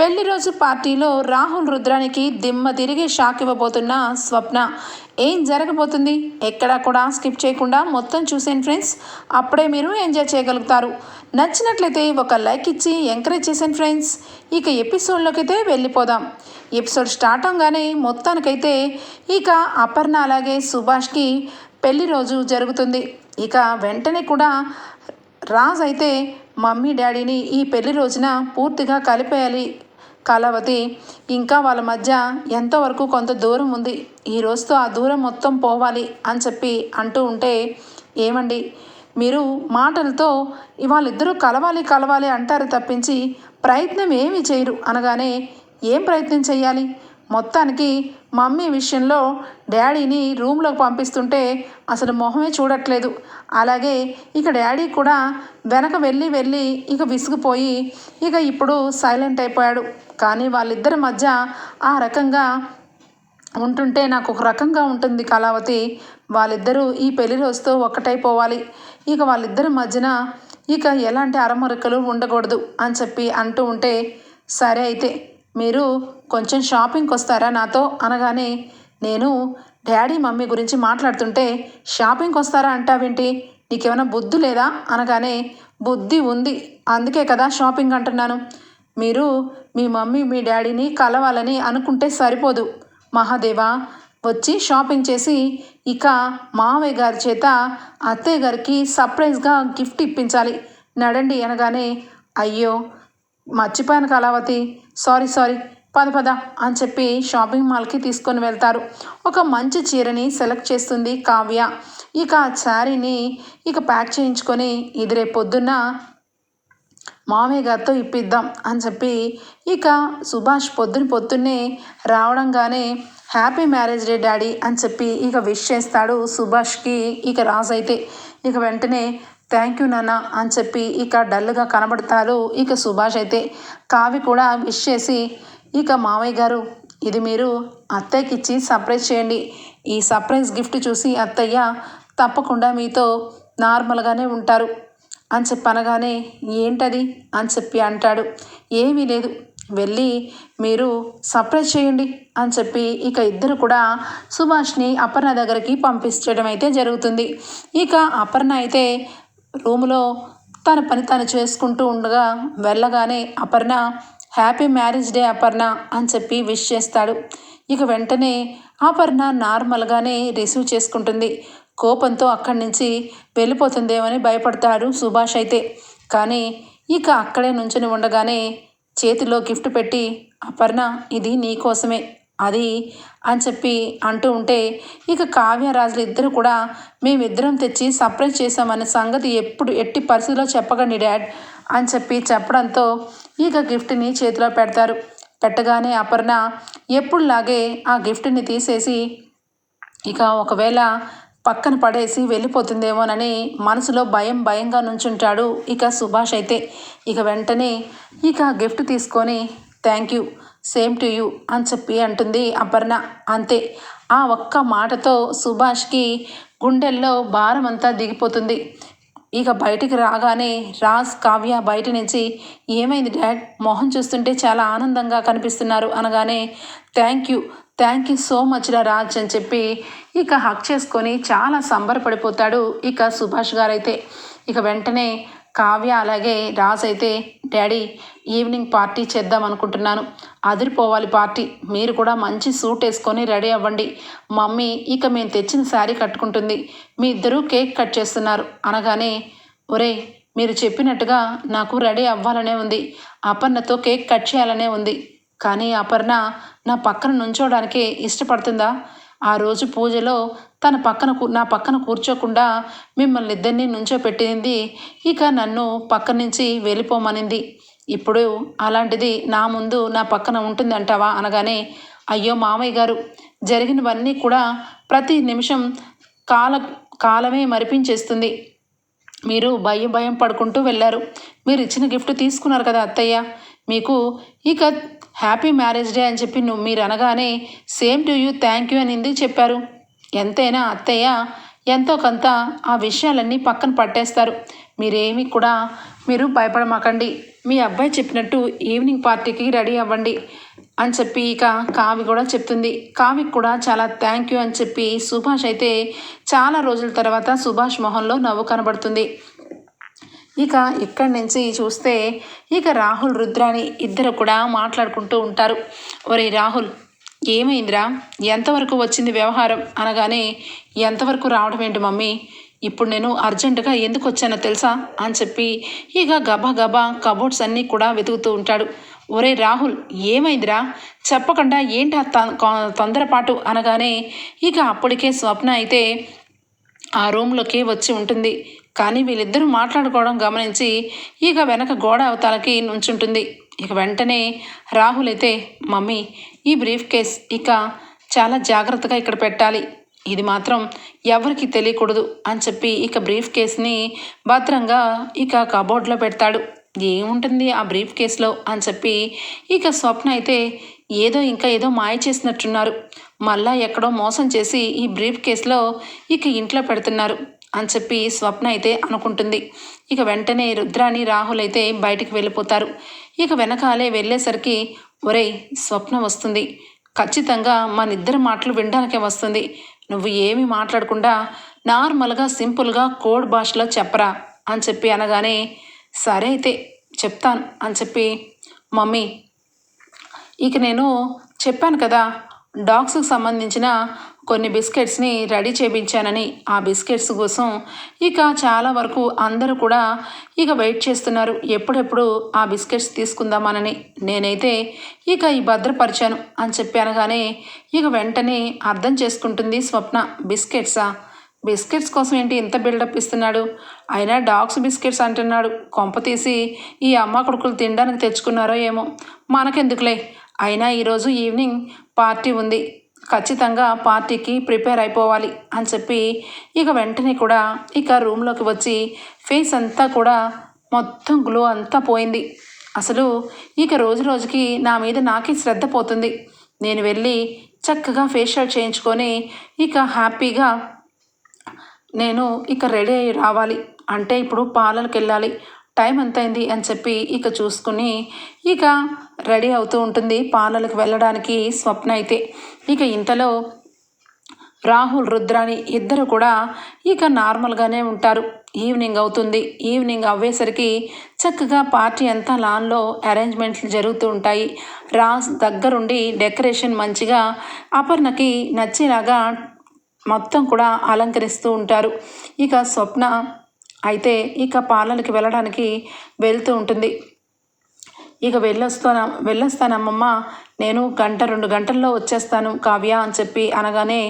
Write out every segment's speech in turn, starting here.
పెళ్ళి రోజు పార్టీలో రాహుల్ రుద్రానికి దిమ్మ తిరిగి షాక్ ఇవ్వబోతున్న స్వప్న. ఏం జరగబోతుంది? ఎక్కడా కూడా స్కిప్ చేయకుండా మొత్తం చూసేయండి ఫ్రెండ్స్. అప్పుడే మీరు ఎంజాయ్ చేయగలుగుతారు. నచ్చినట్లయితే ఒక లైక్ ఇచ్చి ఎంకరేజ్ చేసేయండి ఫ్రెండ్స్. ఇక ఎపిసోడ్లోకి అయితే వెళ్ళిపోదాం. ఎపిసోడ్ స్టార్ట్ అవగానే మొత్తానికైతే ఇక అపర్ణ అలాగే సుభాష్కి పెళ్ళి రోజు జరుగుతుంది. ఇక వెంటనే కూడా రాజ్ అయితే మమ్మీ డాడీని ఈ పెళ్ళి రోజున పూర్తిగా కలిపేయాలి. కళావతి ఇంకా వాళ్ళ మధ్య ఎంతవరకు కొంత దూరం ఉంది? ఈ రోజుతో ఆ దూరం మొత్తం పోవాలి అని చెప్పి అంటూ ఉంటే ఏమండి? మీరు మాటలతో వాళ్ళిద్దరూ కలవాలి కలవాలి అంటారు తప్పించి ప్రయత్నం ఏమీ చేయరు అనగానే ఏం ప్రయత్నం చేయాలి? మొత్తానికి మమ్మీ విషయంలో డాడీని రూమ్లోకి పంపిస్తుంటే అసలు మొహమే చూడట్లేదు. అలాగే ఇక డాడీ కూడా వెనక వెళ్ళి వెళ్ళి ఇక విసిగిపోయి ఇక ఇప్పుడు సైలెంట్ అయిపోయాడు. కానీ వాళ్ళిద్దరి మధ్య ఆ రకంగా ఉంటుంటే నాకు ఒక రకంగా ఉంటుంది కళావతి. వాళ్ళిద్దరూ ఈ పెళ్ళి రోజుతో ఒక్కటైపోవాలి. ఇక వాళ్ళిద్దరి మధ్యన ఇక ఎలాంటి అరమరకలు ఉండకూడదు అని చెప్పి అంటూ ఉంటే సరే అయితే మీరు కొంచెం షాపింగ్కి వస్తారా నాతో? అనగానే నేను డాడీ మమ్మీ గురించి మాట్లాడుతుంటే షాపింగ్కి వస్తారా అంటావేంటి? నీకేమైనా బుద్ధి లేదా? అనగానే బుద్ధి ఉంది. అందుకే కదా షాపింగ్ అంటున్నాను. మీరు మీ మమ్మీ మీ డాడీని కలవాలని అనుకుంటే సరిపోదు. మహాదేవా వచ్చి షాపింగ్ చేసి ఇక మావయ్య గారి చేత అత్తయ్య గారికి సర్ప్రైజ్గా గిఫ్ట్ ఇప్పించాలి. నడండి. అనగానే అయ్యో మర్చిపోయాను కళావతి. Sorry sorry. పద పద అని చెప్పి షాపింగ్ మాల్కి తీసుకొని వెళ్తారు. ఒక మంచి చీరని సెలెక్ట్ చేస్తుంది కావ్య. ఇక ఆ శారీని ఇక ప్యాక్ చేయించుకొని ఇది రేపు పొద్దున్న మామయ్య గారితో ఇప్పిద్దాం అని చెప్పి ఇక సుభాష్ పొద్దున పొద్దున్నే రావడంగానే హ్యాపీ మ్యారేజ్ డే డాడీ అని చెప్పి ఇక విష్ చేస్తాడు సుభాష్కి ఇక రాజు అయితే. ఇక వెంటనే థ్యాంక్ యూ నాన్న అని చెప్పి ఇక డల్గా కనబడతారు ఇక సుభాష్ అయితే. కావి కూడా విష్ చేసి ఇక మామయ్య గారు ఇది మీరు అత్తయ్యకి ఇచ్చి సర్ప్రైజ్ చేయండి. ఈ సర్ప్రైజ్ గిఫ్ట్ చూసి అత్తయ్య తప్పకుండా మీతో నార్మల్గానే ఉంటారు అని చెప్పి అనగానే ఏంటది? అని చెప్పి అంటాడు. ఏమీ లేదు వెళ్ళి మీరు సర్ప్రైజ్ చేయండి అని చెప్పి ఇక ఇద్దరు కూడా సుభాష్ని అపర్ణ దగ్గరికి పంపించడం అయితే జరుగుతుంది. ఇక అపర్ణ అయితే రూములో తన పని తను చేసుకుంటూ ఉండగా వెళ్ళగానే Aparna happy marriage day Aparna అని చెప్పి విష్ చేస్తాడు. ఇక వెంటనే అపర్ణ నార్మల్గానే రిసీవ్ చేసుకుంటుంది. కోపంతో అక్కడి నుంచి వెళ్ళిపోతుందేమని భయపడతాడు సుభాష్ అయితే. కానీ ఇక అక్కడే నుంచుని ఉండగానే చేతిలో గిఫ్ట్ పెట్టి అపర్ణ ఇది నీకోసమే అది అని చెప్పి అంటూ ఉంటే ఇక కావ్యరాజులు ఇద్దరు కూడా మేమిద్దరం తెచ్చి సర్ప్రైజ్ చేసామనే సంగతి ఎప్పుడు ఎట్టి పరిస్థితిలో చెప్పకండి డాడ్ అని చెప్పి చెప్పడంతో ఇక గిఫ్ట్ని చేతిలో పెడతారు. పెట్టగానే అపర్ణ ఎప్పుడులాగే ఆ గిఫ్ట్ని తీసేసి ఇక ఒకవేళ పక్కన పడేసి వెళ్ళిపోతుందేమోనని మనసులో భయం భయంగా నుంచుంటాడు ఇక సుభాష్ అయితే. ఇక వెంటనే ఇక గిఫ్ట్ తీసుకొని thank you same to you అని చెప్పి అంటుంది అపర్ణ. అంతే. ఆ ఒక్క మాటతో సుభాష్కి గుండెల్లో భారం అంతా దిగిపోతుంది. ఇక బయటికి రాగానే రాజ్ కావ్య బయట నుంచి ఏమైంది డాడ్? మొహం చూస్తుంటే చాలా ఆనందంగా కనిపిస్తున్నారు అనగానే thank you. Thank you so much రా రాజ్ అని చెప్పి ఇక హక్ చేసుకొని చాలా సంబరపడిపోతాడు ఇక సుభాష్ గారైతే. ఇక వెంటనే కావ్య అలాగే రాజ్ అయితే డాడీ ఈవినింగ్ పార్టీ చేద్దాం అనుకుంటున్నాను. అదిరిపోవాలి పార్టీ. మీరు కూడా మంచి సూట్ వేసుకొని రెడీ అవ్వండి. మమ్మీ ఇక మేము తెచ్చిన శారీ కట్టుకుంటుంది. మీ ఇద్దరూ కేక్ కట్ చేస్తున్నారు. అనగానే ఒరే మీరు చెప్పినట్టుగా నాకు రెడీ అవ్వాలనే ఉంది. అపర్ణతో కేక్ కట్ చేయాలనే ఉంది. కానీ అపర్ణ నా పక్కన నుంచోడానికే ఇష్టపడుతుందా? ఆ రోజు పూజలో తన పక్కన నా పక్కన కూర్చోకుండా మిమ్మల్ని ఇద్దరిని నుంచోపెట్టింది ఇక నన్ను పక్క నుంచి వెళ్ళిపోమనింది. ఇప్పుడు అలాంటిది నా ముందు నా పక్కన ఉంటుందంటావా అనగానే అయ్యో మామయ్య గారు జరిగినవన్నీ కూడా ప్రతి నిమిషం కాల కాలమే మరిపించేస్తుంది. మీరు భయం భయం పడుకుంటూ వెళ్ళారు. మీరు ఇచ్చిన గిఫ్ట్ తీసుకున్నారు కదా అత్తయ్య. మీకు ఇక హ్యాపీ మ్యారేజ్ డే అని చెప్పి నువ్వు మీరు అనగానే same to you thank you అని ఎందుకు చెప్పారు? ఎంతైనా అత్తయ్య ఎంతో కొంత ఆ విషయాలన్నీ పక్కన పట్టేస్తారు. మీరేమి కూడా మీరు భయపడమాకండి. మీ అబ్బాయి చెప్పినట్టు ఈవినింగ్ పార్టీకి రెడీ అవ్వండి అని చెప్పి ఇక కావి కూడా చెప్తుంది. కావికి కూడా చాలా థ్యాంక్ యూ అని చెప్పి సుభాష్ అయితే చాలా రోజుల తర్వాత సుభాష్ మొహంలో నవ్వు కనబడుతుంది. ఇక ఇక్కడి నుంచి చూస్తే ఇక రాహుల్ రుద్రాని ఇద్దరు కూడా మాట్లాడుకుంటూ ఉంటారు. ఒరే రాహుల్ ఏమైందిరా? ఎంతవరకు వచ్చింది వ్యవహారం? అనగానే ఎంతవరకు రావడం ఏంటి మమ్మీ? ఇప్పుడు నేను అర్జెంటుగా ఎందుకు వచ్చానో తెలుసా? అని చెప్పి ఇక గబా గబా కబోర్డ్స్ అన్నీ కూడా వెతుకుతూ ఉంటాడు. ఒరే రాహుల్ ఏమైందిరా? చెప్పకుండా ఏంటి తొందరపాటు? అనగానే ఇక అప్పటికే స్వప్న అయితే ఆ రూమ్లోకి వచ్చి ఉంటుంది. కానీ వీళ్ళిద్దరూ మాట్లాడుకోవడం గమనించి ఇక వెనక గోడ అవతాలకి నుంచుంటుంది. ఇక వెంటనే రాహుల్ అయితే మమ్మీ ఈ బ్రీఫ్ కేస్ ఇక చాలా జాగ్రత్తగా ఇక్కడ పెట్టాలి. ఇది మాత్రం ఎవరికి తెలియకూడదు అని చెప్పి ఇక బ్రీఫ్ కేస్ని భద్రంగా ఇక కబోర్డ్లో పెడతాడు. ఏముంటుంది ఆ బ్రీఫ్ కేసులో? అని చెప్పి ఇక స్వప్న అయితే ఏదో ఇంకా ఏదో మాయ చేసినట్టున్నారు. మళ్ళా ఎక్కడో మోసం చేసి ఈ బ్రీఫ్ కేసులో ఇక ఇంట్లో పెడుతున్నారు. అని చెప్పి స్వప్న అయితే అనుకుంటుంది. ఇక వెంటనే రుద్రాని రాహుల్ అయితే బయటికి వెళ్ళిపోతారు. ఇక వెనకాలే వెళ్ళేసరికి ఒరేయ్ స్వప్న వస్తుంది. ఖచ్చితంగా మన ఇద్దరి మాటలు వినడానికే వస్తుంది. నువ్వు ఏమీ మాట్లాడకుండా నార్మల్గా సింపుల్గా కోడ్ భాషలో చెప్పరా అని చెప్పి అనగానే సరే అయితే చెప్తాను అని చెప్పి మమ్మీ ఇక నేను చెప్పాను కదా డాగ్స్కి సంబంధించిన కొన్ని బిస్కెట్స్ని రెడీ చేయించానని ఆ బిస్కెట్స్ కోసం ఇక చాలా వరకు అందరూ కూడా ఇక వెయిట్ చేస్తున్నారు. ఎప్పుడెప్పుడు ఆ బిస్కెట్స్ తీసుకుందామనని నేనైతే ఇక ఈ భద్రపరిచాను అని చెప్పాను కానీ ఇక వెంటనే అర్థం చేసుకుంటుంది స్వప్న బిస్కెట్సా? బిస్కెట్స్ కోసం ఏంటి ఇంత బిల్డప్ ఇస్తున్నాడు? అయినా డాగ్స్ బిస్కెట్స్ అంటున్నాడు. కొంప తీసి ఈ అమ్మ కొడుకులు తినడానికి తెచ్చుకున్నారో ఏమో? మనకెందుకులే? అయినా ఈరోజు ఈవినింగ్ పార్టీ ఉంది. ఖచ్చితంగా పార్టీకి ప్రిపేర్ అయిపోవాలి అని చెప్పి ఇక వెంటనే కూడా ఇక రూమ్లోకి వచ్చి ఫేస్ అంతా కూడా మొత్తం గ్లో అంతా పోయింది. అసలు ఇక రోజు రోజుకి నా మీద నాకే శ్రద్ధ పోతుంది. నేను వెళ్ళి చక్కగా ఫేషియల్ చేయించుకొని ఇక హ్యాపీగా నేను ఇక రెడీ అయ్యి రావాలి. అంటే ఇప్పుడు పార్లర్కి వెళ్ళాలి. టైం ఎంత అయింది అని చెప్పి ఇక చూసుకుని ఇక రెడీ అవుతూ ఉంటుంది పార్లర్కి వెళ్ళడానికి స్వప్న అయితే. ఇక ఇంతలో రాహుల్ రుద్రాని ఇద్దరు కూడా ఇక నార్మల్గానే ఉంటారు. ఈవినింగ్ అవుతుంది. ఈవినింగ్ అవ్వేసరికి చక్కగా పార్టీ అంతా లాన్లో అరేంజ్మెంట్లు జరుగుతూ ఉంటాయి. రాజ్ దగ్గరుండి డెకరేషన్ మంచిగా అపర్ణకి నచ్చేలాగా మొత్తం కూడా అలంకరిస్తూ ఉంటారు. ఇక స్వప్న అయితే ఇక పాలనకి వెళ్ళడానికి వెళ్తూ ఉంటుంది. ఇక వెళ్ళొస్తాను వెళ్ళొస్తానమ్మమ్మ నేను గంట రెండు గంటల్లో వచ్చేస్తాను కావ్య అని చెప్పి అనగానే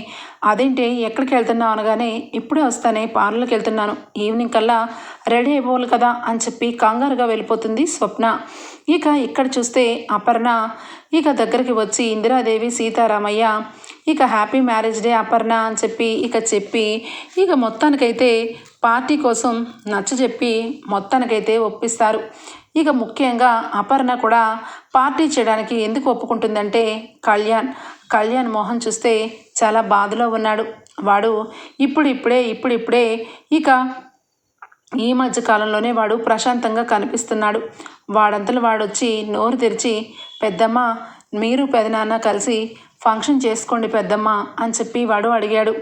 అదేంటి ఎక్కడికి వెళ్తున్నావు? అనగానే ఇప్పుడే వస్తానే పార్లర్కి వెళ్తున్నాను. ఈవినింగ్ కల్లా రెడీ అయిపోవాలి కదా అని చెప్పి కంగారుగా వెళ్ళిపోతుంది స్వప్న. ఇక ఇక్కడ చూస్తే అపర్ణ ఇక దగ్గరికి వచ్చి ఇందిరాదేవి సీతారామయ్య ఇక హ్యాపీ మ్యారేజ్ డే అపర్ణ అని చెప్పి ఇక చెప్పి ఇక మొత్తానికైతే పార్టీ కోసం నచ్చజెప్పి మొత్తానికైతే ఒప్పిస్తారు. ఇక ముఖ్యంగా అపర్ణ కూడా పార్టీ చేయడానికి ఎందుకు ఒప్పుకుంటుందంటే కళ్యాణ్. కళ్యాణ్ మోహన్ చూస్తే చాలా బాధలో ఉన్నాడు. వాడు ఇప్పుడు ఇప్పుడే ఇప్పుడు ఇప్పుడే ఇక ఈ మధ్య కాలంలోనే వాడు ప్రశాంతంగా కనిపిస్తున్నాడు. వాడంతలో వాడొచ్చి నోరు తెరిచి పెద్దమ్మ మీరు పెదనాన్న కలిసి ఫంక్షన్ చేసుకోండి పెద్దమ్మ అని చెప్పి వాడు అడిగాడు.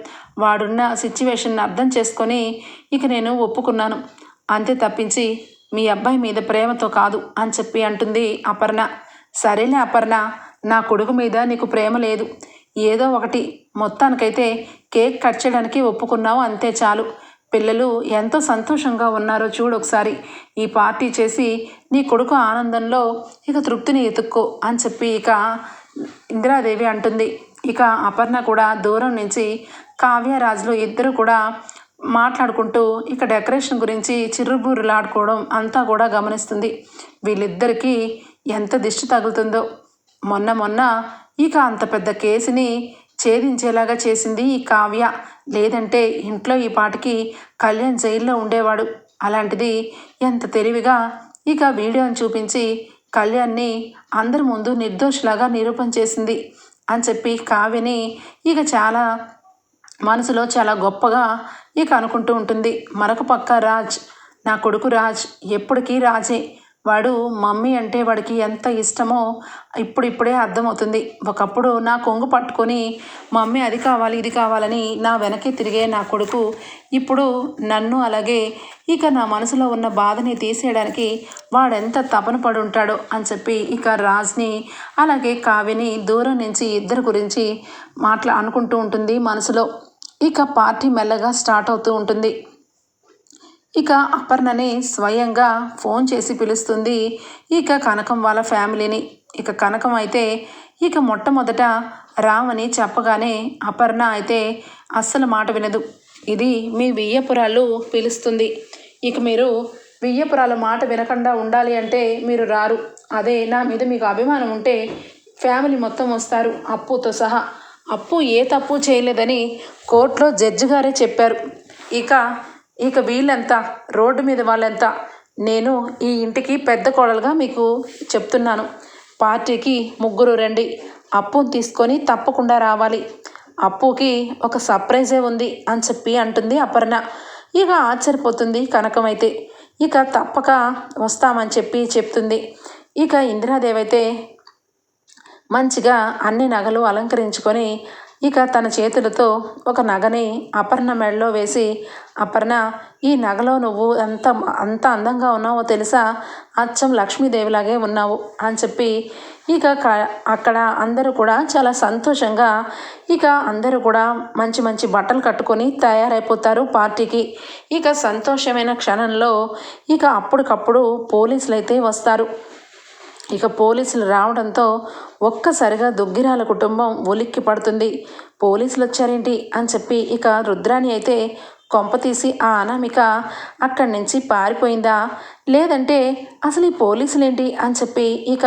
వాడున్న సిచ్యువేషన్ని అర్థం చేసుకొని ఇక నేను ఒప్పుకున్నాను. అంతే తప్పించి మీ అబ్బాయి మీద ప్రేమతో కాదు అని చెప్పి అంటుంది అపర్ణ. సరేలే అపర్ణ నా కొడుకు మీద నీకు ప్రేమ లేదు. ఏదో ఒకటి మొత్తానికైతే కేక్ కట్ చేయడానికి ఒప్పుకున్నావు అంతే చాలు. పిల్లలు ఎంతో సంతోషంగా ఉన్నారో చూడు ఒకసారి. ఈ పార్టీ చేసి నీ కొడుకు ఆనందంలో ఇక తృప్తిని ఎతుక్కో అని చెప్పి ఇక ఇందిరాదేవి అంటుంది. ఇక అపర్ణ కూడా దూరం నుంచి కావ్యరాజులు ఇద్దరు కూడా మాట్లాడుకుంటూ ఇక డెకరేషన్ గురించి చిర్రుబుర్రులాడుకోవడం అంతా కూడా గమనిస్తుంది. వీళ్ళిద్దరికీ ఎంత దిష్టి తగులుతుందో. మొన్న మొన్న ఇక అంత పెద్ద కేసుని ఛేదించేలాగా చేసింది ఈ కావ్య. లేదంటే ఇంట్లో ఈ పాటికి కళ్యాణ్ జైల్లో ఉండేవాడు. అలాంటిది ఎంత తెలివిగా ఇక వీడియోని చూపించి కళ్యాణ్ని అందరి ముందు నిర్దోషిలాగా నిరూపణ చేసింది అని చెప్పి కావ్యని ఇక చాలా మనసులో చాలా గొప్పగా ఇక అనుకుంటూ ఉంటుంది. మరొక పక్క రాజ్ నా కొడుకు రాజ్ ఎప్పటికీ రాజే. వాడు మమ్మీ అంటే వాడికి ఎంత ఇష్టమో ఇప్పుడు ఇప్పుడే అర్థమవుతుంది. ఒకప్పుడు నా కొంగు పట్టుకొని మమ్మీ అది కావాలి ఇది కావాలని నా వెనక్కి తిరిగే నా కొడుకు ఇప్పుడు నన్ను అలాగే ఇక నా మనసులో ఉన్న బాధని తీసేయడానికి వాడెంత తపన పడి ఉంటాడో అని చెప్పి ఇక రాజ్ని అలాగే కావ్యని దూరం నుంచి ఇద్దరు గురించి మాట్లా అనుకుంటూ ఉంటుంది మనసులో. ఇక పార్టీ మెల్లగా స్టార్ట్ అవుతూ ఉంటుంది. ఇక అపర్ణని స్వయంగా ఫోన్ చేసి పిలుస్తుంది ఇక కనకం వాళ్ళ ఫ్యామిలీని. ఇక కనకం అయితే ఇక మొట్టమొదట రామని చెప్పగానే అపర్ణ అయితే అస్సలు మాట వినదు. ఇది మీ వియ్యపురాలు పిలుస్తుంది. ఇక మీరు వియ్యపురాల మాట వినకుండా ఉండాలి అంటే మీరు రారు. అదే నా మీద మీకు అభిమానం ఉంటే ఫ్యామిలీ మొత్తం వస్తారు. అప్పుతో సహా అప్పు ఏ తప్పు చేయలేదని కోర్టులో జడ్జి గారే చెప్పారు. ఇక ఇక వీళ్ళెంత? రోడ్డు మీద వాళ్ళెంత? నేను ఈ ఇంటికి పెద్ద కోడలుగా మీకు చెప్తున్నాను. పార్టీకి ముగ్గురు రండి. అప్పును తీసుకొని తప్పకుండా రావాలి. అప్పుకి ఒక సర్ప్రైజే ఉంది అని చెప్పి అంటుంది అపర్ణ. ఇక ఆశ్చర్యపోతుంది కనకమైతే. ఇక తప్పక వస్తామని చెప్పి చెప్తుంది. ఇక ఇందిరాదేవి అయితే మంచిగా అన్ని నగలు అలంకరించుకొని ఇక తన చేతులతో ఒక నగని అపర్ణ మెడలో వేసి అపర్ణ ఈ నగలో నువ్వు ఎంత అంత అందంగా ఉన్నావో తెలుసా? అచ్చం లక్ష్మీదేవిలాగే ఉన్నావు అని చెప్పి ఇక క- అక్కడ అందరూ కూడా చాలా సంతోషంగా ఇక అందరూ కూడా మంచి మంచి బట్టలు కట్టుకొని తయారైపోతారు పార్టీకి. ఇక సంతోషమైన క్షణంలో ఇక అప్పటికప్పుడు పోలీసులు అయితే వస్తారు. ఇక పోలీసులు రావడంతో ఒక్కసారిగా దుగ్గిరాల కుటుంబం ఉలిక్కి పడుతుంది. పోలీసులు వచ్చారేంటి అని చెప్పి ఇక రుద్రాణి అయితే కొంప తీసి ఆ అనామిక అక్కడి నుంచి పారిపోయిందా? లేదంటే అసలు ఈ పోలీసులేంటి అని చెప్పి ఇక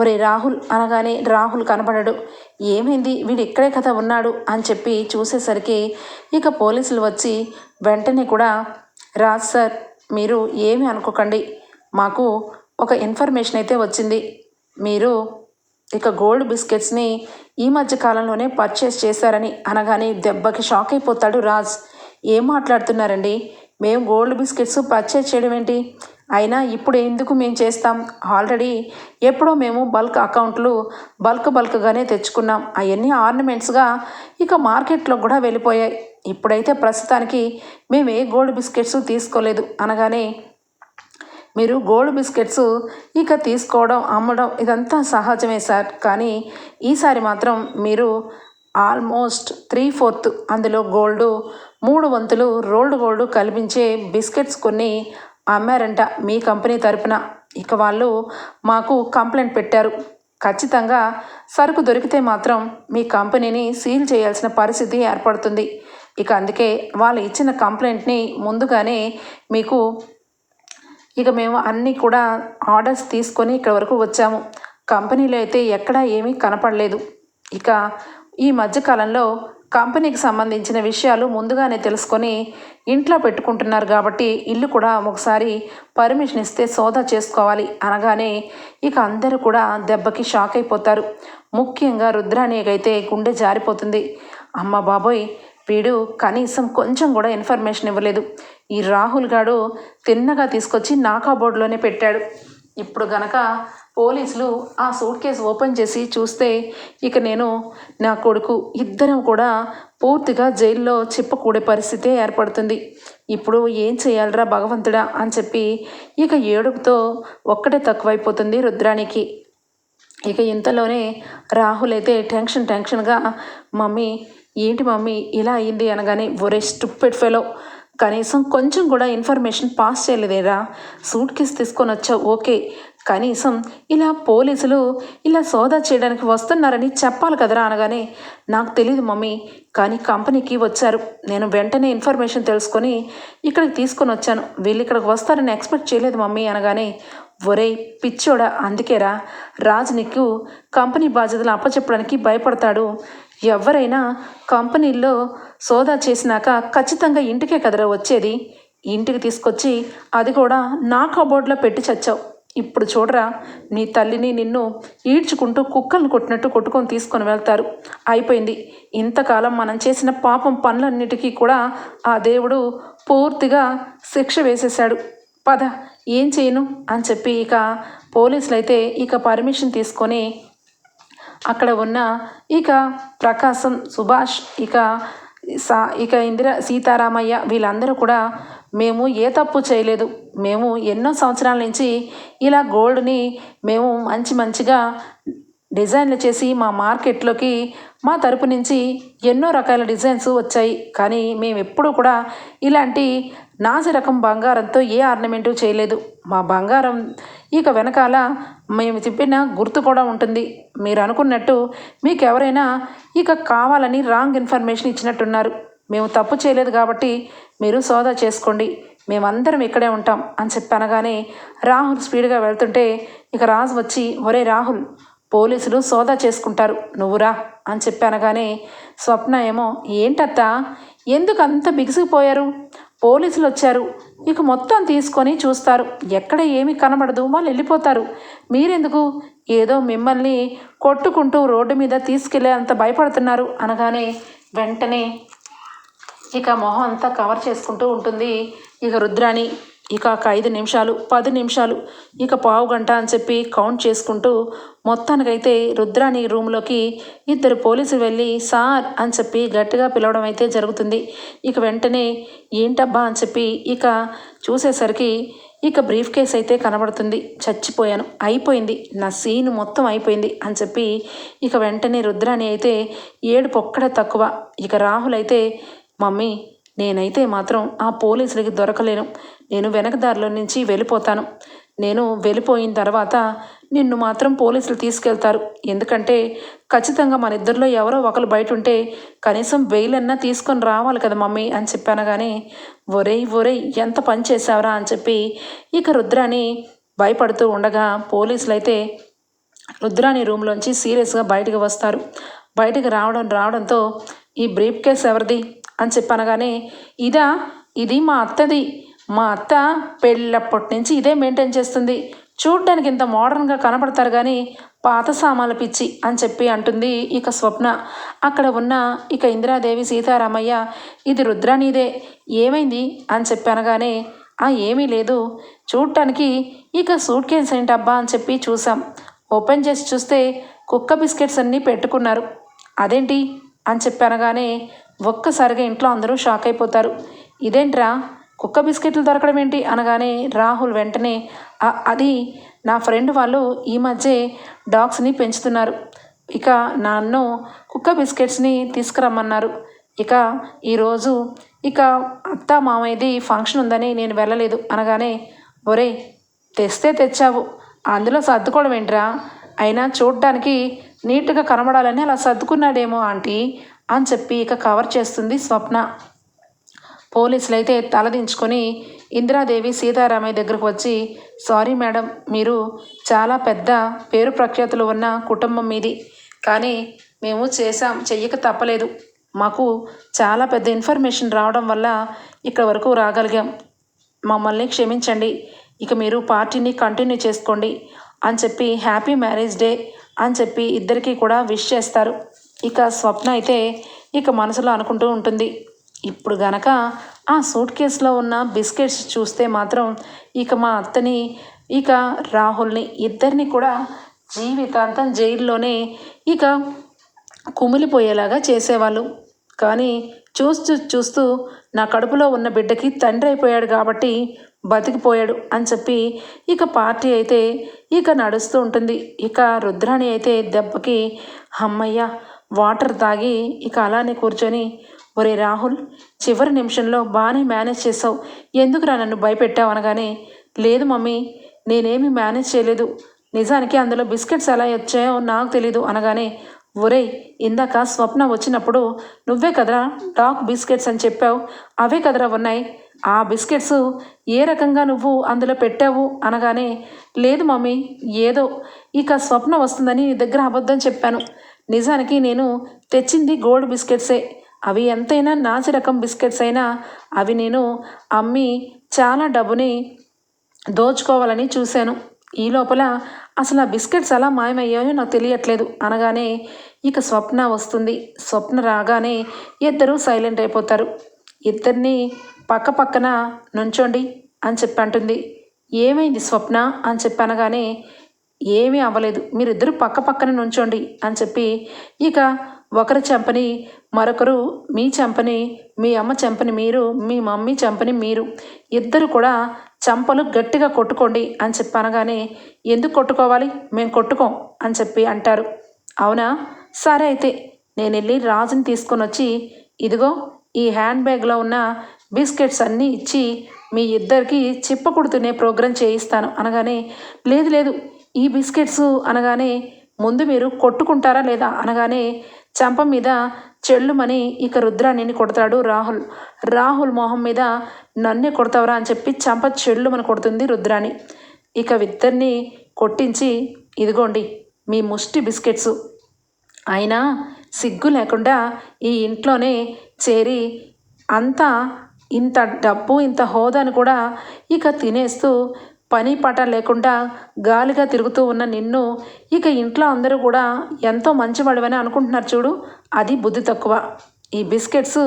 ఒరే రాహుల్ అనగానే రాహుల్ కనబడడు ఏమైంది? వీడు ఇక్కడే కదా ఉన్నాడు అని చెప్పి చూసేసరికి ఇక పోలీసులు వచ్చి వెంటనే కూడా రాజ్ సార్ మీరు ఏమి అనుకోకండి. మాకు ఒక ఇన్ఫర్మేషన్ అయితే వచ్చింది. మీరు ఇక గోల్డ్ బిస్కెట్స్ని ఈ మధ్య కాలంలోనే పర్చేస్ చేశారని అనగానే దెబ్బకి షాక్ అయిపోతాడు రాజ్. ఏం మాట్లాడుతున్నారండి? మేము గోల్డ్ బిస్కెట్స్ పర్చేస్ చేయడం ఏంటి? అయినా ఇప్పుడు ఎందుకు మేము చేస్తాం? ఆల్రెడీ ఎప్పుడో మేము బల్క్ అకౌంట్లు బల్క్ బల్క్గానే తెచ్చుకున్నాం. అవన్నీ ఆర్నమెంట్స్గా ఇక మార్కెట్లో కూడా వెళ్ళిపోయాయి. ఇప్పుడైతే ప్రస్తుతానికి మేము ఏ గోల్డ్ బిస్కెట్స్ తీసుకోలేదు అనగానే మీరు గోల్డ్ బిస్కెట్స్ ఇక తీసుకోవడం అమ్మడం ఇదంతా సహజమే సార్. కానీ ఈసారి మాత్రం మీరు ఆల్మోస్ట్ త్రీ ఫోర్త్ అందులో గోల్డ్ మూడు వంతులు రోల్డ్ గోల్డ్ కల్పించే బిస్కెట్స్ కొన్ని అమ్మారంట మీ కంపెనీ తరపున. ఇక వాళ్ళు మాకు కంప్లైంట్ పెట్టారు. ఖచ్చితంగా సరుకు దొరికితే మాత్రం మీ కంపెనీని సీల్ చేయాల్సిన పరిస్థితి ఏర్పడుతుంది. ఇక అందుకే వాళ్ళు ఇచ్చిన కంప్లైంట్ని ముందుగానే మీకు ఇక మేము అన్నీ కూడా ఆర్డర్స్ తీసుకొని ఇక్కడ వరకు వచ్చాము. కంపెనీలో అయితే ఎక్కడా ఏమీ కనపడలేదు. ఇక ఈ మధ్యకాలంలో కంపెనీకి సంబంధించిన విషయాలు ముందుగానే తెలుసుకొని ఇంట్లో పెట్టుకుంటున్నారు కాబట్టి ఇల్లు కూడా ఒకసారి పర్మిషన్ ఇస్తే సోదా చేసుకోవాలి అనగానే ఇక అందరూ కూడా దెబ్బకి షాక్ అయిపోతారు. ముఖ్యంగా రుద్రాణికైతే గుండె జారిపోతుంది. అమ్మ బాబోయ్ వీడు కనీసం కొంచెం కూడా ఇన్ఫర్మేషన్ ఇవ్వలేదు. ఈ రాహుల్ గాడు తిన్నగా తీసుకొచ్చి నా కబోర్డ్లోనే పెట్టాడు. ఇప్పుడు గనక పోలీసులు ఆ సూట్ కేసు ఓపెన్ చేసి చూస్తే ఇక నేను నా కొడుకు ఇద్దరం కూడా పూర్తిగా జైల్లో చిప్పకూడే పరిస్థితే ఏర్పడుతుంది. ఇప్పుడు ఏం చేయాలరా భగవంతుడా అని చెప్పి ఇక ఏడుపుతో ఒక్కటే తక్కువైపోతుంది రుద్రానికి. ఇక ఇంతలోనే రాహుల్ అయితే టెన్షన్ టెన్షన్గా మమ్మీ ఏంటి మమ్మీ ఇలా అయింది అనగానే ఒరే స్టూపిడ్ ఫెలో కనీసం కొంచెం కూడా ఇన్ఫర్మేషన్ పాస్ చేయలేదేరా? సూట్ కేసు తీసుకొని వచ్చావు ఓకే. కనీసం ఇలా పోలీసులు ఇలా సోదా చేయడానికి వస్తున్నారని చెప్పాలి కదరా అనగానే నాకు తెలియదు మమ్మీ కానీ కంపెనీకి వచ్చారు. నేను వెంటనే ఇన్ఫర్మేషన్ తెలుసుకొని ఇక్కడికి తీసుకొని వచ్చాను. వీళ్ళు ఇక్కడికి వస్తారని ఎక్స్పెక్ట్ చేయలేదు మమ్మీ అనగానే ఒరేయ్ పిచ్చోడా అందుకేరా? రాజు నీకు కంపెనీ బాధ్యతలు అప్పచెప్పడానికి భయపడతాడు. ఎవరైనా కంపెనీల్లో సోదా చేసినాక ఖచ్చితంగా ఇంటికే కదరా వచ్చేది. ఇంటికి తీసుకొచ్చి అది కూడా నా కబోర్డ్లో పెట్టి చచ్చావు. ఇప్పుడు చూడరా నీ తల్లిని నిన్ను ఈడ్చుకుంటూ కుక్కలను కొట్టినట్టు కొట్టుకొని తీసుకొని వెళ్తారు. అయిపోయింది. ఇంతకాలం మనం చేసిన పాపం పనులన్నిటికీ కూడా ఆ దేవుడు పూర్తిగా శిక్ష వేసేశాడు. పద ఏం చేయను అని చెప్పి ఇక పోలీసులు అయితే ఇక పర్మిషన్ తీసుకొని అక్కడ ఉన్న ఇక ప్రకాశం సుభాష్ ఇక సా ఇక ఇందిర సీతారామయ్య వీళ్ళందరూ కూడా మేము ఏ తప్పు చేయలేదు. మేము ఎన్నో సంవత్సరాల నుంచి ఇలా గోల్డ్ని మేము మంచి మంచిగా డిజైన్లు చేసి మా మార్కెట్లోకి మా తరపు నుంచి ఎన్నో రకాల డిజైన్స్ వచ్చాయి. కానీ మేము ఎప్పుడూ కూడా ఇలాంటి నాసి రకం బంగారంతో ఏ ఆర్నమెంటు చేయలేదు. మా బంగారం ఇక వెనకాల మేము చెప్పిన గుర్తు కూడా ఉంటుంది. మీరు అనుకున్నట్టు మీకు ఎవరైనా ఇక కావాలని రాంగ్ ఇన్ఫర్మేషన్ ఇచ్చినట్టున్నారు. మేము తప్పు చేయలేదు కాబట్టి మీరు సోదా చేసుకోండి. మేమందరం ఇక్కడే ఉంటాం అని చెప్పి అనగానే రాహుల్ స్పీడ్గా వెళ్తుంటే ఇక రాజు వచ్చి ఒరే రాహుల్ పోలీసులు సోదా చేసుకుంటారు. నువ్వురా అని చెప్పి అనగానే స్వప్న ఏమో ఏంటత్తా? ఎందుకు అంత బిగుసిపోయారు పోలీసులు వచ్చారు ఇక మొత్తం తీసుకొని చూస్తారు. ఎక్కడ ఏమి కనబడదు. వాళ్ళు వెళ్ళిపోతారు. మీరెందుకు? ఏదో మిమ్మల్ని కొట్టుకుంటూ రోడ్డు మీద తీసుకెళ్ళే అంత భయపడుతున్నారు అనగానే వెంటనే ఇక మొహం అంతా కవర్ చేసుకుంటూ ఉంటుంది ఇక రుద్రాణి. ఇక ఒక ఐదు నిమిషాలు పది నిమిషాలు ఇక పావు గంట అని చెప్పి కౌంట్ చేసుకుంటూ మొత్తానికైతే రుద్రాణి రూమ్లోకి ఇద్దరు పోలీసులు వెళ్ళి సార్ అని చెప్పి గట్టిగా పిలవడం అయితే జరుగుతుంది. ఇక వెంటనే ఏంటబ్బా అని చెప్పి ఇక చూసేసరికి ఇక బ్రీఫ్ కేస్ అయితే కనబడుతుంది. చచ్చిపోయాను అయిపోయింది నా సీన్ మొత్తం అయిపోయింది అని చెప్పి ఇక వెంటనే రుద్రాణి అయితే ఏడు పొక్కడ తక్కువ. ఇక రాహుల్ అయితే మమ్మీ నేనైతే మాత్రం ఆ పోలీసులకి దొరకలేను. నేను వెనక దారిలో నుంచి వెళ్ళిపోతాను. నేను వెళ్ళిపోయిన తర్వాత నిన్ను మాత్రం పోలీసులు తీసుకెళ్తారు. ఎందుకంటే ఖచ్చితంగా మన ఇద్దరిలో ఎవరో ఒకరు బయట ఉంటే కనీసం బెయిల్ అన్నా తీసుకొని రావాలి కదా మమ్మీ అని చెప్పాను కానీ ఒరేయ్ ఒరేయ్ ఎంత పని చేసావురా అని చెప్పి ఇక రుద్రాని భయపడుతూ ఉండగా పోలీసులు అయితే రుద్రాని రూమ్లోంచి సీరియస్గా బయటకు వస్తారు. బయటకు రావడం రావడంతో ఈ బ్రీఫ్ కేస్ ఎవరిది? అని చెప్పనగానే ఇదా ఇది మా అత్తది. మా అత్త పెళ్ళప్పటి నుంచి ఇదే మెయింటైన్ చేస్తుంది. చూడ్డానికి ఇంత మోడర్న్గా కనపడతారు కానీ పాత సామాన్ల పిచ్చి అని చెప్పి అంటుంది ఇక స్వప్న. అక్కడ ఉన్న ఇక ఇందిరాదేవి సీతారామయ్య ఇది రుద్రానిదే ఏమైంది? అని చెప్పి అనగానే ఆ ఏమీ లేదు. చూడటానికి ఇక సూట్ కేస్ ఏంటబ్బా? అని చెప్పి చూసాం. ఓపెన్ చేసి చూస్తే కుక్క బిస్కెట్స్ అన్నీ పెట్టుకున్నారు. అదేంటి? అని చెప్పి అనగానే ఒక్కసారిగా ఇంట్లో అందరూ షాక్ అయిపోతారు. ఇదేంట్రా? కుక్క బిస్కెట్లు దొరకడం ఏంటి? అనగానే రాహుల్ వెంటనే అది నా ఫ్రెండ్ వాళ్ళు ఈ మధ్య డాగ్స్ని పెంచుతున్నారు. ఇక నన్ను కుక్క బిస్కెట్స్ని తీసుకురమ్మన్నారు. ఇక ఈరోజు ఇక అత్త మామయ్యది ఫంక్షన్ ఉందని నేను వెళ్ళలేదు. అనగానే ఒరే తెస్తే తెచ్చావు. అందులో సర్దుకోవడం ఏంట్రా? అయినా చూడడానికి నీట్గా కనబడాలని అలా సర్దుకున్నాడేమో ఆంటీ. అని చెప్పి ఇక కవర్ చేస్తుంది స్వప్న. పోలీసులు అయితే తలదించుకొని ఇందిరాదేవి సీతారామయ్య దగ్గరకు వచ్చి సారీ మేడం మీరు చాలా పెద్ద పేరు ప్రఖ్యాతులు ఉన్న కుటుంబం మీది. కానీ మేము చేసాం చెయ్యక తప్పలేదు. మాకు చాలా పెద్ద ఇన్ఫర్మేషన్ రావడం వల్ల ఇక్కడ వరకు రాగలిగాం. మమ్మల్ని క్షమించండి. ఇక మీరు పార్టీని కంటిన్యూ చేసుకోండి అని చెప్పి హ్యాపీ మ్యారేజ్ డే అని చెప్పి ఇద్దరికీ కూడా విష్ చేస్తారు. ఇక స్వప్న అయితే ఇక మనసులో అనుకుంటూ ఉంటుంది. ఇప్పుడు గనక ఆ సూట్ కేసులో ఉన్న బిస్కెట్స్ చూస్తే మాత్రం ఇక మా అత్తని ఇక రాహుల్ని ఇద్దరిని కూడా జీవితాంతం జైల్లోనే ఇక కుమిలిపోయేలాగా చేసేవాళ్ళు. కానీ చూస్తూ చూస్తూ నా కడుపులో ఉన్న బిడ్డకి తండ్రి అయిపోయాడు కాబట్టి బతికిపోయాడు అని చెప్పి ఇక పార్టీ అయితే ఇక నడుస్తూ ఉంటుంది. ఇక రుద్రాణి అయితే దెబ్బకి అమ్మయ్య వాటర్ తాగి ఇక అలానే కూర్చొని ఒరే రాహుల్ చివరి నిమిషంలో బాగానే మేనేజ్ చేసావు. ఎందుకురా నన్ను భయపెట్టావు? అనగానే లేదు మమ్మీ నేనేమి మేనేజ్ చేయలేదు. నిజానికి అందులో బిస్కెట్స్ ఎలా వచ్చాయో నాకు తెలీదు. అనగానే ఒరేయ్ ఇందాక స్వప్న వచ్చినప్పుడు నువ్వే కదరా డాక్ బిస్కెట్స్ అని చెప్పావు. అవే కదరా ఉన్నాయి. ఆ బిస్కెట్స్ ఏ రకంగా నువ్వు అందులో పెట్టావు? అనగానే లేదు మమ్మీ ఏదో. ఇక స్వప్న వస్తుందని నీ దగ్గర అబద్ధం చెప్పాను. నిజానికి నేను తెచ్చింది గోల్డ్ బిస్కెట్సే. అవి ఎంతైనా నాసి రకం బిస్కెట్స్ అయినా అవి నేను అమ్మి చాలా డబ్బుని దోచుకోవాలని చూశాను. ఈ లోపల అసలు ఆ బిస్కెట్స్ ఎలా మాయమయ్యాయో నాకు తెలియట్లేదు. అనగానే ఇక స్వప్న వస్తుంది. స్వప్న రాగానే ఇద్దరూ సైలెంట్ అయిపోతారు. ఇద్దరిని పక్క పక్కన నుంచోండి అని చెప్పి అంటుంది. ఏమైంది స్వప్న అని చెప్పి అనగానే ఏమీ అవ్వలేదు. మీరిద్దరు పక్క పక్కన నుంచోండి అని చెప్పి ఇక ఒకరి చెంపని మరొకరు మీ చెంపని మీ అమ్మ చెంపని మీరు మీ మమ్మీ చెంపని మీరు. ఇద్దరు కూడా చంపలు గట్టిగా కొట్టుకోండి అని చెప్పి అనగానే ఎందుకు కొట్టుకోవాలి? మేము కొట్టుకోం అని చెప్పి అంటారు. అవునా? సరే అయితే నేను వెళ్ళి రాజుని తీసుకొని వచ్చి ఇదిగో ఈ హ్యాండ్ బ్యాగ్లో ఉన్న బిస్కెట్స్ అన్నీ ఇచ్చి మీ ఇద్దరికి చిప్పకుడు తినే ప్రోగ్రాం చేయిస్తాను అనగానే లేదు లేదు ఈ బిస్కెట్స్ అనగానే ముందు మీరు కొట్టుకుంటారా లేదా అనగానే చంప మీద చెల్లుమని ఇక రుద్రాణిని కొడతాడు రాహుల్. రాహుల్ మొహం మీద నన్నే కొడతావరా అని చెప్పి చంప చెల్లుమని కొడుతుంది రుద్రాణి ఇక ఇద్దరిని కొట్టించి ఇదిగోండి మీ ముష్టి బిస్కెట్స్. అయినా సిగ్గు లేకుండా ఈ ఇంట్లోనే చేరి అంతా ఇంత డబ్బు ఇంత హోదాను కూడా ఇక తినేస్తూ పని పాట లేకుండా గాలిగా తిరుగుతూ ఉన్న నిన్ను ఇక ఇంట్లో అందరూ కూడా ఎంతో మంచివాడివని అనుకుంటున్నారు చూడు. అది బుద్ధి తక్కువ. ఈ బిస్కెట్స్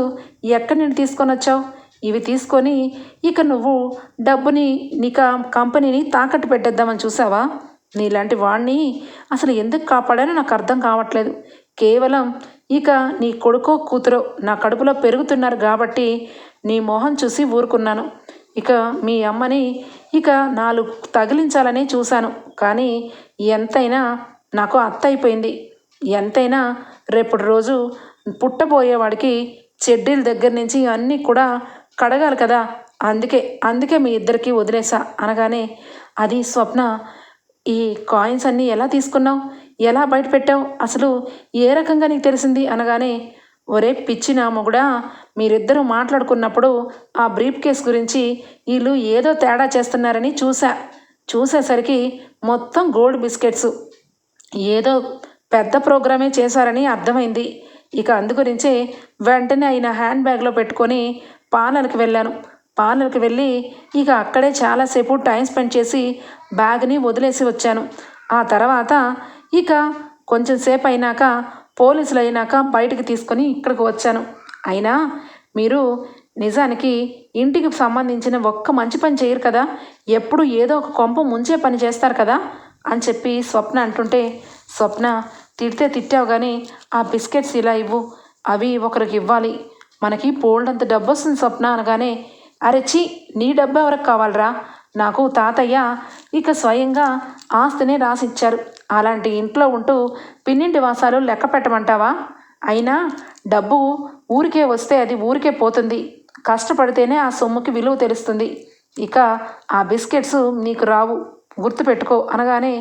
ఎక్కడి నుండి తీసుకొని వచ్చావు? ఇవి తీసుకొని ఇక నువ్వు డబ్బుని నీక కంపెనీని తాకట్టు పెట్టేద్దామని చూసావా? నీలాంటి వాడిని అసలు ఎందుకు కాపాడానో నాకు అర్థం కావట్లేదు. కేవలం ఇక నీ కొడుకో కూతురో నా కడుపులో పెరుగుతున్నారు కాబట్టి నీ మొహం చూసి ఊరుకున్నాను. ఇక మీ అమ్మని ఇక నాలుగు తగిలించాలని చూశాను. కానీ ఎంతైనా నాకు అత్త అయిపోయింది ఎంతైనా రేపటి రోజు పుట్టబోయేవాడికి చెడ్డీల దగ్గర నుంచి అన్నీ కూడా కడగాలి కదా. అందుకే అందుకే మీ ఇద్దరికి వదిలేసా అనగానే అది స్వప్న ఈ కాయిన్స్ అన్నీ ఎలా తీసుకున్నావు? ఎలా బయట పెట్టావు అసలు ఏ రకంగా నీకు తెలిసింది? అనగానే ఒరే పిచ్చి కూడా మీరిద్దరూ మాట్లాడుకున్నప్పుడు ఆ బ్రీఫ్ కేస్ గురించి వీళ్ళు ఏదో తేడా చేస్తున్నారని చూసా చూసేసరికి మొత్తం గోల్డ్ బిస్కెట్స్. ఏదో పెద్ద ప్రోగ్రామే చేశారని అర్థమైంది. ఇక అందుగురించే వెంటనే ఆయన హ్యాండ్ బ్యాగ్లో పెట్టుకొని పార్లర్కి వెళ్ళాను. పార్లర్కి వెళ్ళి ఇక అక్కడే చాలాసేపు టైం స్పెండ్ చేసి బ్యాగ్ని వదిలేసి వచ్చాను. ఆ తర్వాత ఇక కొంచెం సేపు అయినాక పోలీసులు అయినాక బయటకు తీసుకొని ఇక్కడికి వచ్చాను. అయినా మీరు నిజానికి ఇంటికి సంబంధించిన ఒక్క మంచి పని చేయరు కదా? ఎప్పుడు ఏదో ఒక కొంప ముంచే పని చేస్తారు కదా? అని చెప్పి స్వప్న అంటుంటే స్వప్న తిడితే తిట్టావు కానీ ఆ బిస్కెట్స్ ఇలా ఇవ్వు అవి ఒకరికి ఇవ్వాలి. మనకి పోల్డంత డబ్బు వస్తుంది స్వప్న అనగానే అరే నీ డబ్బు ఎవరికి కావాలరా? నాకు తాతయ్య ఇక స్వయంగా ఆస్తిని రాసిచ్చారు. అలాంటి ఇంట్లో ఉంటూ పిన్నింటి వాసాలు లెక్క పెట్టమంటావా? అయినా డబ్బు ఊరికే వస్తే అది ఊరికే పోతుంది. కష్టపడితేనే ఆ సొమ్ముకి విలువ తెలుస్తుంది. ఇక ఆ బిస్కెట్స్ నీకు రావు. గుర్తుపెట్టుకో అనగానే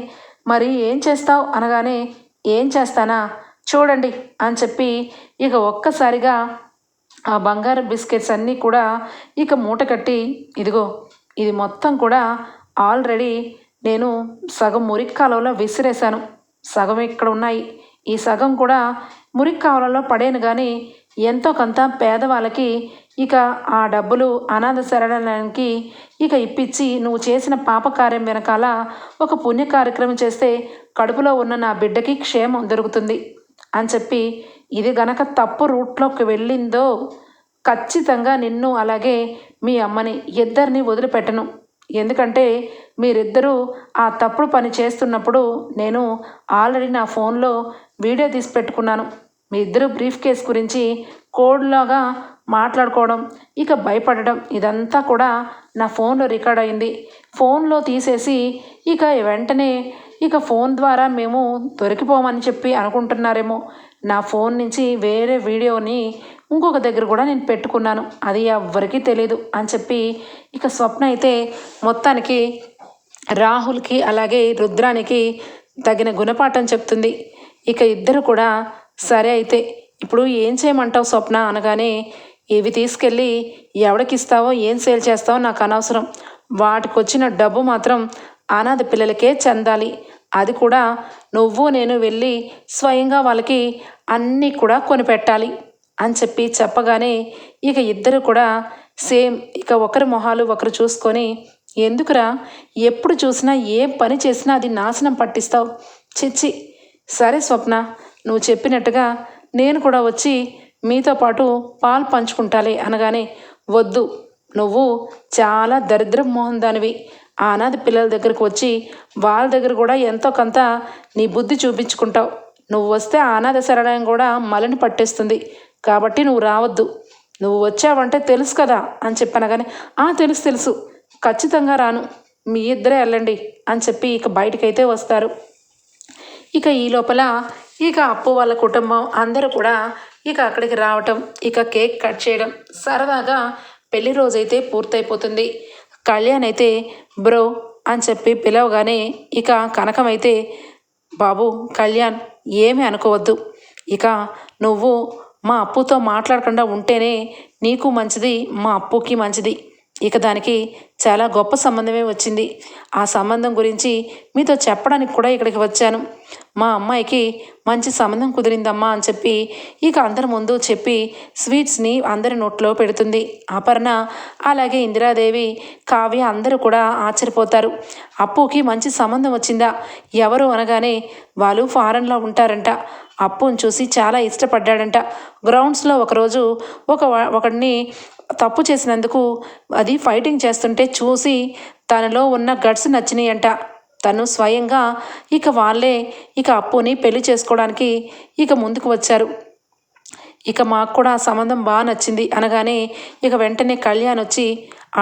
మరి ఏం చేస్తావు? అనగానే ఏం చేస్తానా? చూడండి అని చెప్పి ఇక ఒక్కసారిగా ఆ బంగారు బిస్కెట్స్ అన్నీ కూడా ఇక మూట కట్టి ఇదిగో ఇది మొత్తం కూడా ఆల్రెడీ నేను సగం మురికి కాలువలో విసిరేశాను. సగం ఇక్కడ ఉన్నాయి. ఈ సగం కూడా మురికి కాలువలో పడేను కానీ ఎంతో కొంత పేదవాళ్ళకి ఇక ఆ డబ్బులు అనాథ శరణాలయానికి ఇక ఇప్పించి నువ్వు చేసిన పాపకార్యం వెనకాల ఒక పుణ్య కార్యక్రమం చేస్తే కడుపులో ఉన్న నా బిడ్డకి క్షేమం దొరుకుతుంది అని చెప్పి ఇది గనక తప్పు రూట్లోకి వెళ్ళిందో ఖచ్చితంగా నిన్ను అలాగే మీ అమ్మని ఇద్దరిని వదిలిపెట్టను. ఎందుకంటే మీరిద్దరూ ఆ తప్పుడు పని చేస్తున్నప్పుడు నేను ఆల్రెడీ నా ఫోన్లో వీడియో తీసి పెట్టుకున్నాను. మీ ఇద్దరు బ్రీఫ్ కేస్ గురించి కోడ్లాగా మాట్లాడుకోవడం ఇక భయపడడం ఇదంతా కూడా నా ఫోన్లో రికార్డ్ అయింది. ఫోన్లో తీసేసి ఇక వెంటనే ఇక ఫోన్ ద్వారా మేము దొరికిపోమని చెప్పి అనుకుంటున్నారేమో. నా ఫోన్ నుంచి వేరే వీడియోని ఇంకొక దగ్గర కూడా నేను పెట్టుకున్నాను. అది ఎవ్వరికీ తెలియదు అని చెప్పి ఇక స్వప్న అయితే మొత్తానికి రాహుల్కి అలాగే రుద్రానికి తగిన గుణపాఠం చెప్తుంది. ఇక ఇద్దరు కూడా సరే అయితే ఇప్పుడు ఏం చేయమంటావు స్వప్న అనగానే ఇవి తీసుకెళ్ళి ఎవడికిస్తావో ఏం సేల్ చేస్తావో నాకు అనవసరం. వాటికి వచ్చిన డబ్బు మాత్రం అనాథ పిల్లలకే చెందాలి. అది కూడా నువ్వు నేను వెళ్ళి స్వయంగా వాళ్ళకి అన్నీ కూడా కొనిపెట్టాలి అని చెప్పి చెప్పగానే ఇక ఇద్దరు కూడా సేమ్ ఇక ఒకరి మొహాలు ఒకరు చూసుకొని ఎందుకురా? ఎప్పుడు చూసినా ఏ పని చేసినా అది నాశనం పట్టిస్తావు. చిచ్చి. సరే స్వప్న నువ్వు చెప్పినట్టుగా నేను కూడా వచ్చి మీతో పాటు పాలు పంచుకుంటాలే అనగానే వద్దు. నువ్వు చాలా దరిద్రం మోహన్ దానివి ఆ అనాథ పిల్లల దగ్గరకు వచ్చి వాళ్ళ దగ్గర కూడా ఎంతో కొంత నీ బుద్ధి చూపించుకుంటావు. నువ్వు వస్తే ఆ అనాథ శరణం కూడా మలని పట్టేస్తుంది. కాబట్టి నువ్వు రావద్దు. నువ్వు వచ్చావంటే తెలుసు కదా అని చెప్పనగానే కానీ ఆ తెలుసు తెలుసు. ఖచ్చితంగా రాను. మీ ఇద్దరే వెళ్ళండి అని చెప్పి ఇక బయటకైతే వస్తారు. ఇక ఈ లోపల ఇక అప్పు వాళ్ళ కుటుంబం అందరూ కూడా ఇక అక్కడికి రావటం ఇక కేక్ కట్ చేయడం సరదాగా పెళ్ళి రోజైతే పూర్తయిపోతుంది. కళ్యాణ్ అయితే బ్రో అని చెప్పి పిలవగానే ఇక కనకం అయితే బాబు కళ్యాణ్ ఏమీ అనుకోవద్దు. ఇక నువ్వు మా అప్పుతో మాట్లాడకుండా ఉంటేనే నీకు మంచిది మా అప్పుకి మంచిది. ఇక దానికి చాలా గొప్ప సంబంధమే వచ్చింది. ఆ సంబంధం గురించి మీతో చెప్పడానికి కూడా ఇక్కడికి వచ్చాను. మా అమ్మాయికి మంచి సంబంధం కుదిరిందమ్మా అని చెప్పి ఇక అందరి ముందు చెప్పి స్వీట్స్ని అందరి నోట్లో పెడుతుంది. అపర్ణ అలాగే ఇందిరాదేవి కావ్య అందరూ కూడా ఆశ్చర్యపోతారు. అప్పుకి మంచి సంబంధం వచ్చిందా? ఎవరు అనగానే వాళ్ళు ఫారెన్లో ఉంటారంట. అప్పుని చూసి చాలా ఇష్టపడ్డాడంట. గ్రౌండ్స్లో ఒకరోజు ఒక ఒకడిని తప్పు చేసినందుకు అది ఫైటింగ్ చేస్తుంటే చూసి తనలో ఉన్న గట్స్ నచ్చినాయంట. తను స్వయంగా ఇక వాళ్ళే ఇక అప్పుని పెళ్ళి చేసుకోవడానికి ఇక ముందుకు వచ్చారు. ఇక మాకు కూడా సంబంధం బాగా నచ్చింది అనగానే ఇక వెంటనే కళ్యాణ్ వచ్చి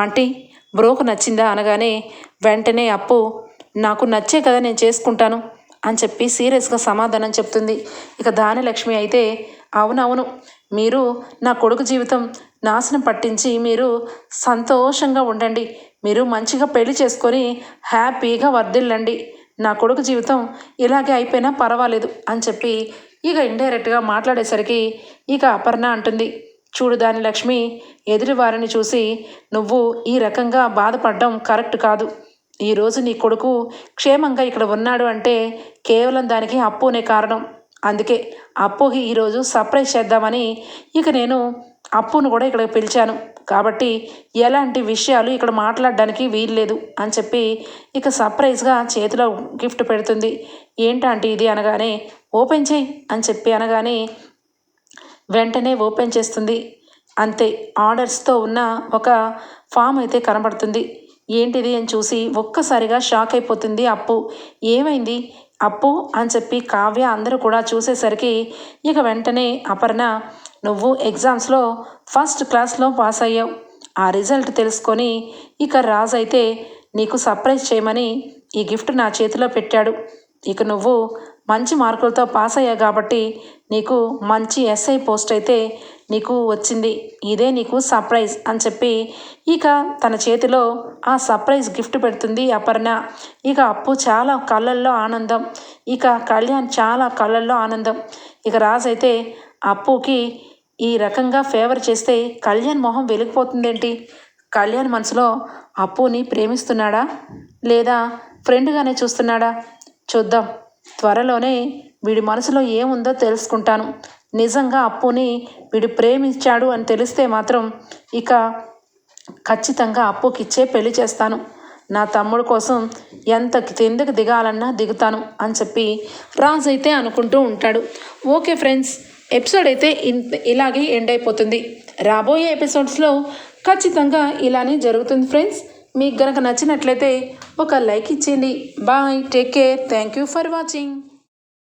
ఆంటీ బ్రోకు నచ్చిందా? అనగానే వెంటనే అప్పు నాకు నచ్చే కదా నేను చేసుకుంటాను అని చెప్పి సీరియస్గా సమాధానం చెప్తుంది. ఇక దానిలక్ష్మి అయితే అవునవును మీరు నా కొడుకు జీవితం నాశనం పట్టించి మీరు సంతోషంగా ఉండండి. మీరు మంచిగా పెళ్ళి చేసుకొని హ్యాపీగా వర్ధిల్లండి. నా కొడుకు జీవితం ఇలాగే అయిపోయినా పర్వాలేదు అని చెప్పి ఇక ఇండైరెక్ట్గా మాట్లాడేసరికి ఇక అపర్ణ అంటుంది. చూడు దాని లక్ష్మి ఎదురువారిని చూసి నువ్వు ఈ రకంగా బాధపడడం కరెక్ట్ కాదు. ఈరోజు నీ కొడుకు క్షేమంగా ఇక్కడ ఉన్నాడు అంటే కేవలం దానికి అప్పునే కారణం. అందుకే అప్పుకి ఈరోజు సర్ప్రైజ్ చేద్దామని ఇక నేను అప్పును కూడా ఇక్కడ పిలిచాను. కాబట్టి ఎలాంటి విషయాలు ఇక్కడ మాట్లాడడానికి వీల్లేదు అని చెప్పి ఇక సర్ప్రైజ్గా చేతిలో గిఫ్ట్ పెడుతుంది. ఏంటంటే ఇది అనగానే ఓపెన్ చేయి అని చెప్పి అనగానే వెంటనే ఓపెన్ చేస్తుంది. అంతే ఆర్డర్స్తో ఉన్న ఒక ఫామ్ అయితే కనబడుతుంది. ఏంటిది అని చూసి ఒక్కసారిగా షాక్ అయిపోతుంది అప్పు. ఏమైంది? అప్పు? అని చెప్పి కావ్య అందరూ కూడా చూసేసరికి ఇక వెంటనే అపర్ణ నువ్వు ఎగ్జామ్స్లో ఫస్ట్ క్లాస్లో పాస్ అయ్యావు. ఆ రిజల్ట్ తెలుసుకొని ఇక రాజు అయితే నీకు సర్ప్రైజ్ చేయమని ఈ గిఫ్ట్ నా చేతిలో పెట్టాడు. ఇక నువ్వు మంచి మార్కులతో పాస్ అయ్యావు కాబట్టి నీకు మంచి ఎస్ఐ పోస్ట్ అయితే నీకు వచ్చింది. ఇదే నీకు సర్ప్రైజ్ అని చెప్పి ఇక తన చేతిలో ఆ సర్ప్రైజ్ గిఫ్ట్ పెడుతుంది అపర్ణ. ఇక అప్పు చాలా కళ్ళల్లో ఆనందం. ఇక కళ్యాణ్ చాలా కళ్ళల్లో ఆనందం. ఇక రాజ్ అయితే అప్పుకి ఈ రకంగా ఫేవర్ చేస్తే కళ్యాణ్ మొహం వెలిగిపోతుందేంటి? కళ్యాణ్ మనసులో అప్పుని ప్రేమిస్తున్నాడా? లేదా ఫ్రెండ్గానే చూస్తున్నాడా? చూద్దాం. త్వరలోనే వీడి మనసులో ఏముందో తెలుసుకుంటాను. నిజంగా అప్పుని వీడు ప్రేమించాడు అని తెలిస్తే మాత్రం ఇక ఖచ్చితంగా అప్పుకిచ్చే పెళ్ళి చేస్తాను. నా తమ్ముడు కోసం ఎంత కిందకి దిగాలన్నా దిగుతాను అని చెప్పి రాజు అయితే అనుకుంటూ ఉంటాడు. ఓకే ఫ్రెండ్స్ ఎపిసోడ్ అయితే ఇలాగే ఎండ్ అయిపోతుంది. రాబోయే ఎపిసోడ్స్లో ఖచ్చితంగా ఇలానే జరుగుతుంది ఫ్రెండ్స్ మీకు గనక నచ్చినట్లయితే ఒక లైక్ ఇచ్చేయండి. Bye take care thank you for watching